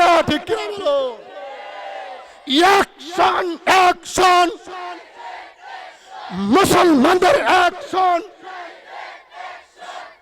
না, ঠিক কিনা বলো মুসলমানদের অ্যাকশন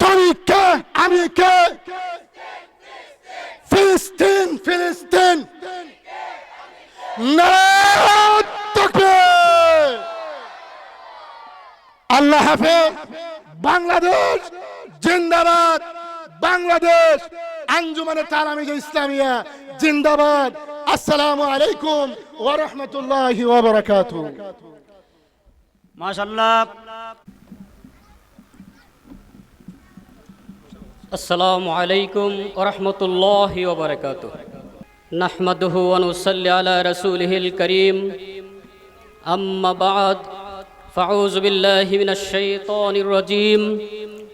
তুমি কে? আমি কে? ফিলিস্তিন ফিলিস্তিন! আল্লাহ হাফেজ, বাংলাদেশ জিন্দাবাদ, বাংলাদেশ আঞ্জুমানে তালামিজ ইসলামিয়া জিন্দাবাদ আসসালামু আলাইকুম ওয়া রাহমাতুল্লাহি ওয়া বারাকাতুহু মাশাল্লাহ আসসালামু আলাইকুম ওরহমতুল্লাহ ওবরকাত নাহমাদুহু ওয়ানুসাল্লি আলা রাসূলিহিল করিম আম্মা বাদ ফাউজ বিল্লাহি মিনাশ শাইতানির রাজীম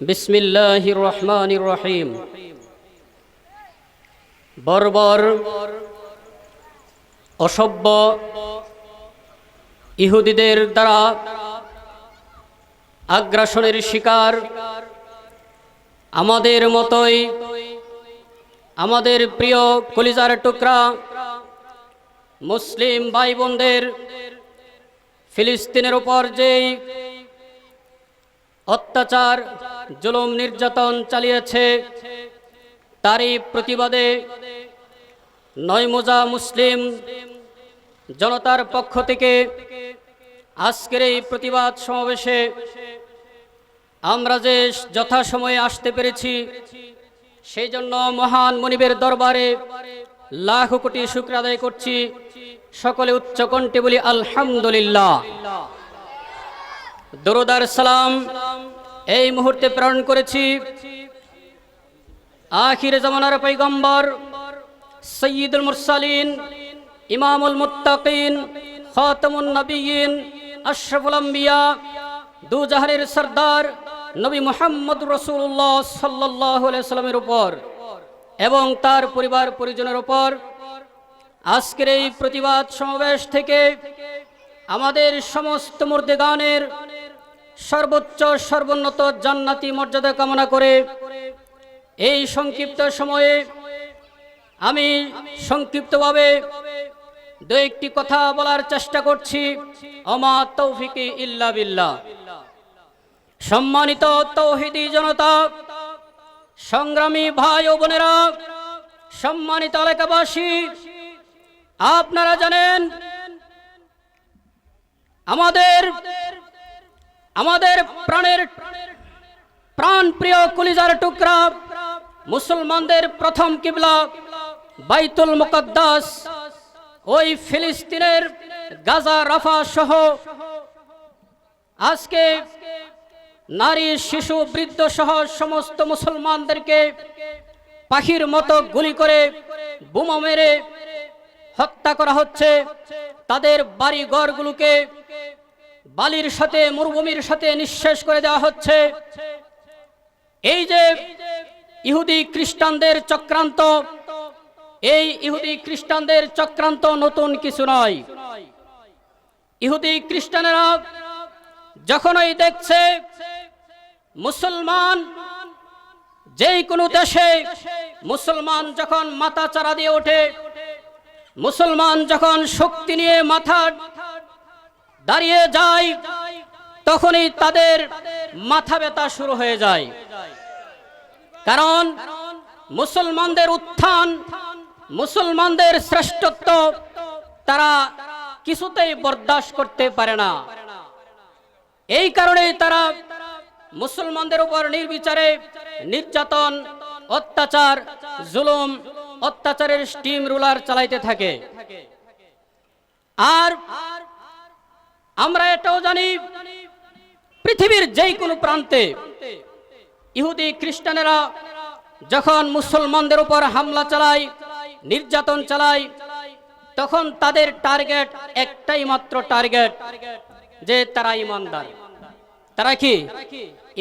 বিসমিল্লাহির রহমানির রহিম বর্বর, অসভ্য ইহুদিদের দ্বারা আগ্রাসনের শিকার। আমাদের মতোই আমাদের প্রিয় কলিজার টুকরা মুসলিম ভাই বোনদের ফিলিস্তিনের উপর যেই অত্যাচার, জুলুম, নির্যাতন চালিয়েছে তারই প্রতিবাদে নয়মোজা মুসলিম জনতার পক্ষ থেকে আজকের এই প্রতিবাদ সমাবেশে আমরা যে যথাসময়ে আসতে পেরেছি, সেই জন্য মহান মনিবের দরবারে লাখ কোটি শুক্র আদায় করছি। সকলে উচ্চ কণ্ঠে বলি, আলহামদুলিল্লাহ। দরুদার সালাম এই মুহূর্তে প্রেরণ করেছি। আখির জমানার পৈগম্বর, সৈয়দুল মুরসালিন, ইমামুল মুত্তাকিন, খাতামুন নবীন, আশরাফুল আম্বিয়া সর্দার নবী মোহাম্মদ রসুল্লাহ সাল্লাহ সাল্লামের উপর এবং তার পরিবার পরিজনের উপর। আজকের এই প্রতিবাদ সমাবেশ থেকে আমাদের সমস্ত গানের সর্বোচ্চ, সর্বোন্নত জান্নাতি মর্যাদা কামনা করে এই সংক্ষিপ্ত সময়ে আমি সংক্ষিপ্তভাবে দু একটি কথা বলার চেষ্টা করছি। অমা তৌফিকি ইল্লা বিল্লাহ। সম্মানিত তৌহিদি জনতা, সংগ্রামী ভাই ও বোনেরা, সম্মানিত এলাকাবাসী, আপনারা জানেন, আমাদের আমাদের প্রাণের প্রাণ প্রিয় কলিজার টুকরা মুসলমানদের প্রথম কিবলা বাইতুল মুকদ্দাস, ওই ফিলিস্তিনের গাজা, রাফা সহ আজকে নারী, শিশু, বৃদ্ধ সহ সমস্ত মুসলমানদেরকে পাখির মতো গুলি করে বোমা মেরে হত্যা করা হচ্ছে। তাদের বাড়ি ঘরগুলোকে বালির সাথে, মরুভূমির সাথে নিঃশেষ করে দেওয়া হচ্ছে। এই যে ইহুদি খ্রিস্টানদের চক্রান্ত। এই ইহুদি খ্রিস্টানদের চক্রান্ত নতুন কিছু নয়। ইহুদি খ্রিস্টানেরা যখনই দেখছে মুসলমান যেই কোনো দেশে, মুসলমান যখন মাথা চারা দিয়ে ওঠে, মুসলমান যখন শক্তি নিয়ে মাথা দাঁড়িয়ে যায়, তখনই তাদের মাথা ব্যথা শুরু হয়ে যায়। কারণ মুসলমানদের উত্থান, মুসলমানদের শ্রেষ্ঠত্ব তারা কিছুতেই বরদাস্ত করতে পারে না। এই কারণে তারা মুসলমানদের উপর নির্বিচারে নির্যাতন, অত্যাচার, জুলুম, অত্যাচারের স্টিম রুলার চালাইতে থাকে। আর আমরা এটাও জানি, পৃথিবীর যে কোনো প্রান্তে ইহুদি খ্রিস্টানেরা যখন মুসলমানদের উপর হামলা চালায়, নির্যাতন চালায়, তখন তাদের টার্গেট একটাই মাত্র টার্গেট, যে তারা ইমানদার। তারা কি?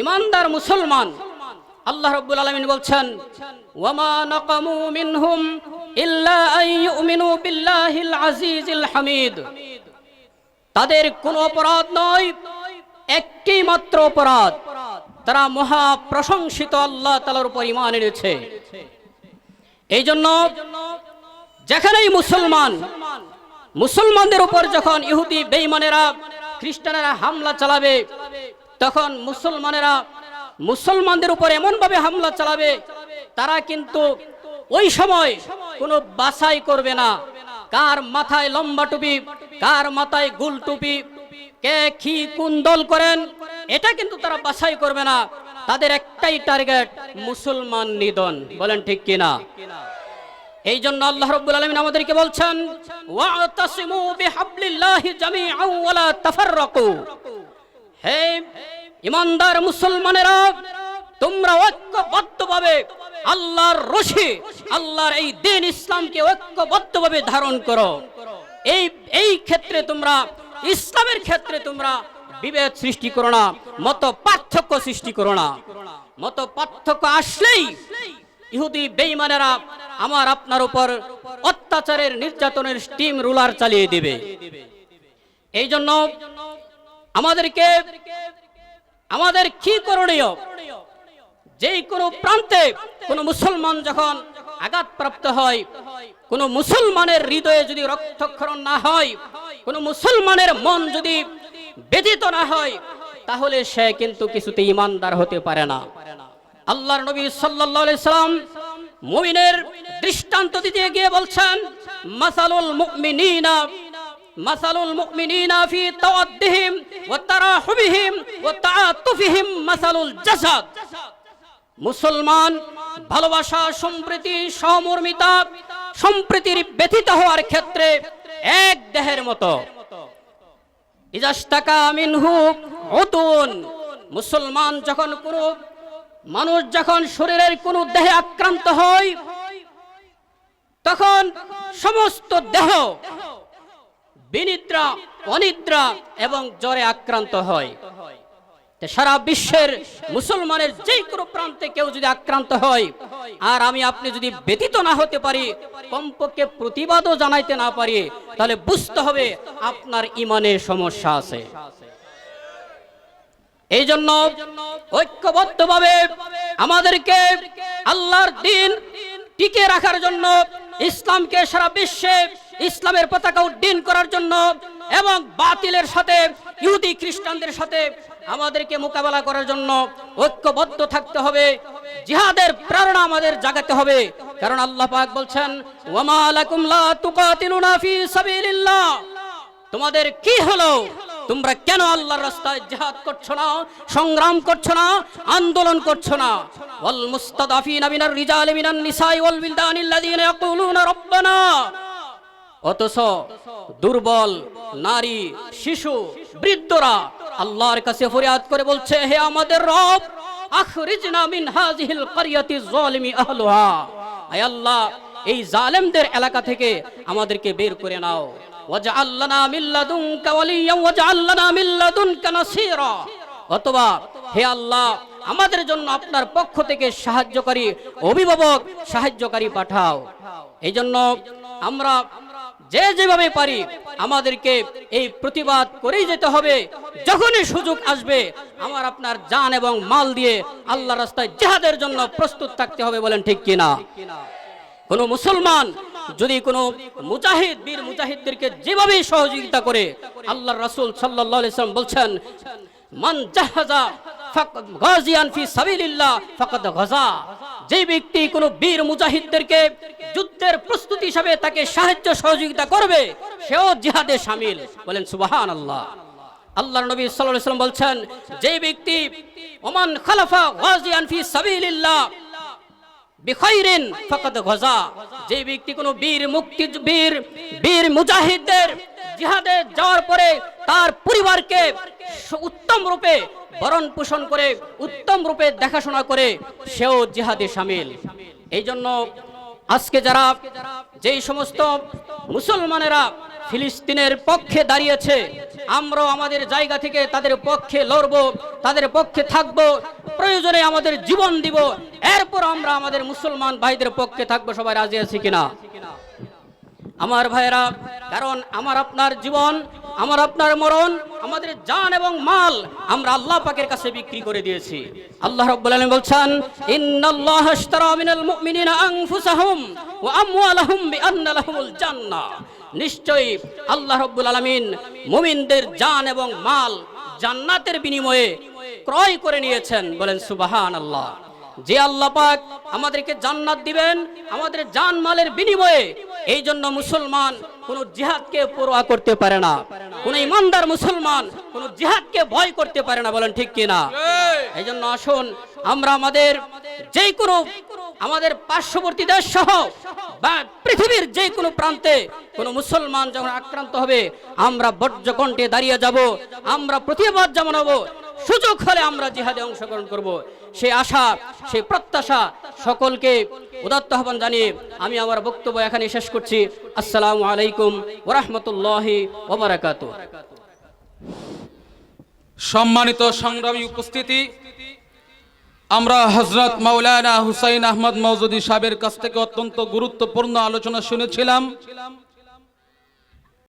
ইমানদার মুসলমান। আল্লাহ রাব্বুল আলামিন বলছেন, ওয়ামা নাকামু মিনহুম ইল্লা আন ইউমিনু বিল্লাহিল আজিজিল হামিদ। তাদের কোনো অপরাধ নয় একটি মাত্র অপরাধ। তারা মহা প্রশংসিত আল্লাহ তালার উপর ইমান এনেছে। এই জন্য যেখানেই মুসলমান, মুসলমানদের উপর যখন ইহুদি বেঈমানেরা, খ্রিস্টানেরা হামলা চালাবে, তখন মুসলমানেরা মুসলমানদের উপর এমনভাবে হামলা চালাবে, তারা কিন্তু ওই সময় কোনো বাছাই করবে না। কার মাথায় লম্বা টুপি, কার মাথায় গুল টুপি, কে কি কোন দল করেন এটা কিন্তু তারা বাছাই করবে না। তাদের একটাই টার্গেট মুসলমান নিধন। বলেন ঠিক কিনা? এই জন্য আল্লাহ রাব্বুল আলামিন আমাদেরকে বলছেন, ওয়াতাসিমু বিহাবলিল্লাহি জামিআন ওয়ালা তাফাররাকু। হে ইমানদার মুসলমানেরা, তোমরা ঐক্যবদ্ধভাবে আল্লাহর রশি, আল্লাহর এই দিন ইসলামকে ঐক্যবদ্ধভাবে ধারণ করো। এই এই ক্ষেত্রে তোমরা, ইসলামের ক্ষেত্রে তোমরা বিভেদ সৃষ্টি করো না, মত পার্থক্য সৃষ্টি করো না। মত পার্থক্য আসলেই ইহুদি বেঈমানেরা আমার আপনার উপর অত্যাচারের নির্যাতনের স্টিম রুলার চালিয়ে দিবে। এই জন্য আমাদেরকে, আমাদের কি করণীয়? যেই কোনো প্রান্তে কোনো মুসলমান যখন আঘাতপ্রাপ্ত হয়, কোনো মুসলমানের হৃদয়ে যদি রক্তক্ষরণ না হয়, কোনো মুসলমানের মন যদি ব্যথিত না হয়, তাহলে সে কিন্তু কিছুতে ইমানদার হতে পারে না। আল্লাহর নবী সাল্লাল্লাহু সাল্লাম মুমিনের দৃষ্টান্ত দিতে গিয়ে বলছেন, মাসালুল মুমিনিনা মাসালুল মুমিনিনা ফি তাওয়াদ্দিহিম ওয়া তারাহুবিহিম ওয়া তাআতুফিহিম মাসালুল জাসাদ। মুসলমান ভালোবাসা, সম্প্রীতি সমর্মিতা সম্প্রীতির ব্যথিত হওয়ার ক্ষেত্রে এক দেহের মতো মুসলমান যখন কোনো মানুষ যখন শরীরের কোনো দেহে আক্রান্ত হয়, তখন সমস্ত দেহ বিনিদ্রা, অনিদ্রা এবং জ্বরে আক্রান্ত হয়। সারা বিশ্বের মুসলমানের যে কোনো প্রান্তে কেউ যদি আক্রান্ত হয়, আর আমি আপনি যদি ব্যতীত না হতে পারি, কমপক্ষে প্রতিবাদও জানাইতে না পারি, তাহলে বুঝতে হবে আপনার ইমানের সমস্যা আছে। এই জন্য ঐক্যবদ্ধভাবে আমাদেরকে আল্লাহর দিন টিকে রাখার জন্য, ইসলামকে সারা বিশ্বে ইসলামের পতাকা উড্ডীন করার জন্য এবং বাতিলের সাথে, ইহুদি খ্রিস্টানদের সাথে আমাদেরকে মোকাবেলা করার জন্য ঐক্যবদ্ধ থাকতে হবে। জিহাদের প্রেরণা আমাদের জাগাতে হবে। কারণ আল্লাহ পাক বলছেন, ওয়ামা লাকুম লা তুকাতিলুনা ফি সাবিলিল্লাহ। তোমাদের কি হলো? তোমরা কেন আল্লাহর রাস্তায় জিহাদ করছ না, সংগ্রাম করছ না, আন্দোলন করছ না? ওয়াল মুস্তাদাফিনা মিনার রিজাল মিনান নিসাই ওয়াল বিলদানিল্লাযিনা ইয়াকুলুনা রব্বানা। অথচ দুর্বল নারী, শিশু, বৃদ্ধরা আল্লাহর কাছে ফরিয়াদ করে বলছে, হে আমাদের রব, আখরিজনা মিন হাযিহিল ক্বরিয়াতি যালিমি আহলুহা। আয় আল্লাহ, এই জালেমদের এলাকা থেকে আমাদেরকে বের করে নাও। ওয়াজআল লানা মিন লাদুনকা ওয়ালিয়্যান ওয়াজআল লানা মিন লাদুনকা নাসীরা। অথবা, হে আল্লাহ, আমাদের জন্য আপনার পক্ষ থেকে সাহায্যকারী অভিভাবক সাহায্যকারী পাঠাও। এই জন্য আমরা যে যেভাবে পারি আমাদেরকে এই প্রতিবাদ করেই যেতে হবে। যখনই সুযোগ আসবে, আমার আপনার জান এবং মাল দিয়ে আল্লাহ রাস্তায় জেহাদের জন্য প্রস্তুত থাকতে হবে বলেন ঠিক কিনা? কোন মুসলমান যদি কোনো মুজাহিদ, বীর মুজাহিদদেরকে যেভাবে সহযোগিতা করে আল্লাহ রাসূল সাল্লাম বলছেন, মান জাহাজা গাজিয়ান ফি সাবিলিল্লাহ ফাকাদ গাজা। যে ব্যক্তি কোনো বীর মুজাহিদদেরকে যুদ্ধের প্রস্তুতি হিসাবে তাকে সাহায্য সহযোগিতা করবে, সেও জিহাদে সামিল। বলেন সুবাহান আল্লাহ আল্লাহর নবী সাল্লাম বলছেন, যে ব্যক্তি, ওমান খালাফা গাজিয়ান ফি সাবিলিল্লাহ বিখৈরিন ফাকাদ গজা। যে ব্যক্তি কোনো বীর মুক্তি, বীর বীর মুজাহিদদের জিহাদে যাওয়ার পরে তার পরিবারকে উত্তম রূপে ভরণ পোষণ করে, উত্তম রূপে দেখাশোনা করে, সেও জিহাদে সামিল। এই জন্য আজকে যারা যেই সমস্ত মুসলমানেরা ফিলিস্তিনের পক্ষে দাঁড়িয়েছে, আমরাও আমাদের জায়গা থেকে তাদের পক্ষে লড়ব, তাদের পক্ষে থাকব, প্রয়োজনে আমাদের জীবন দিব, এরপর আমরা আমাদের মুসলমান ভাইদের পক্ষে থাকব, সবাই রাজি আছি কিনা? আমার ভাইয়েরা, কারণ আমার আপনার জীবন আমার আপনার মরণ, আমাদের জান এবং মাল আমরা আল্লাহ পাকের কাছে বিক্রি করে দিয়েছি। আল্লাহ রাব্বুল বলছেন, ইন্নাল্লাহ আশতারা মিনাল মুমিনিনা আনফুসাহুম ওয়া আমওয়ালাহুম বিআন্না লাহুমুল জান্নাহ নিশ্চয়ই আল্লাহ রাব্বুল আলামিন মুমিনদের জান এবং মাল জান্নাতের বিনিময়ে ক্রয় করে নিয়েছেন। বলেন, সুবহানাল্লাহ। যে আল্লাহ পাক আমাদেরকে জান্নাত দিবেন, আমাদের জান মালের বিনিময়ে এই জন্য মুসলমান কোন জিহাদকে পরোয়া করতে পারে না। কোন ইমানদার মুসলমান কোন জিহাদকে ভয় করতে পারে না বলেন ঠিক কিনা? এই। জন্য আসুন আমরা আমাদের যেই কোনো আমাদের পার্শ্ববর্তী দেশ সহ বা পৃথিবীর যে কোনো প্রান্তে কোনো মুসলমান যখন আক্রান্ত হবে, আমরা বজ্রকণ্ঠে দাঁড়িয়ে যাব, আমরা প্রতিবাদ জানাব সুযোগ হলে আমরা জিহাদে অংশগ্রহণ করব। সেই আশা সেই প্রত্যাশা সকলকে উদাত্ত আহ্বান জানিয়ে আমি আমার বক্তব্য এখানে শেষ করছি। আসসালামু আলাইকুম ওরহমতুল্লাহি ওবরাকাত সম্মানিত সংগ্রামী উপস্থিতি আমরা হজরত মাওলানা হুসাইন আহমদ মৌজুদি সাহেবের কাছ থেকে অত্যন্ত গুরুত্বপূর্ণ আলোচনা শুনেছিলাম।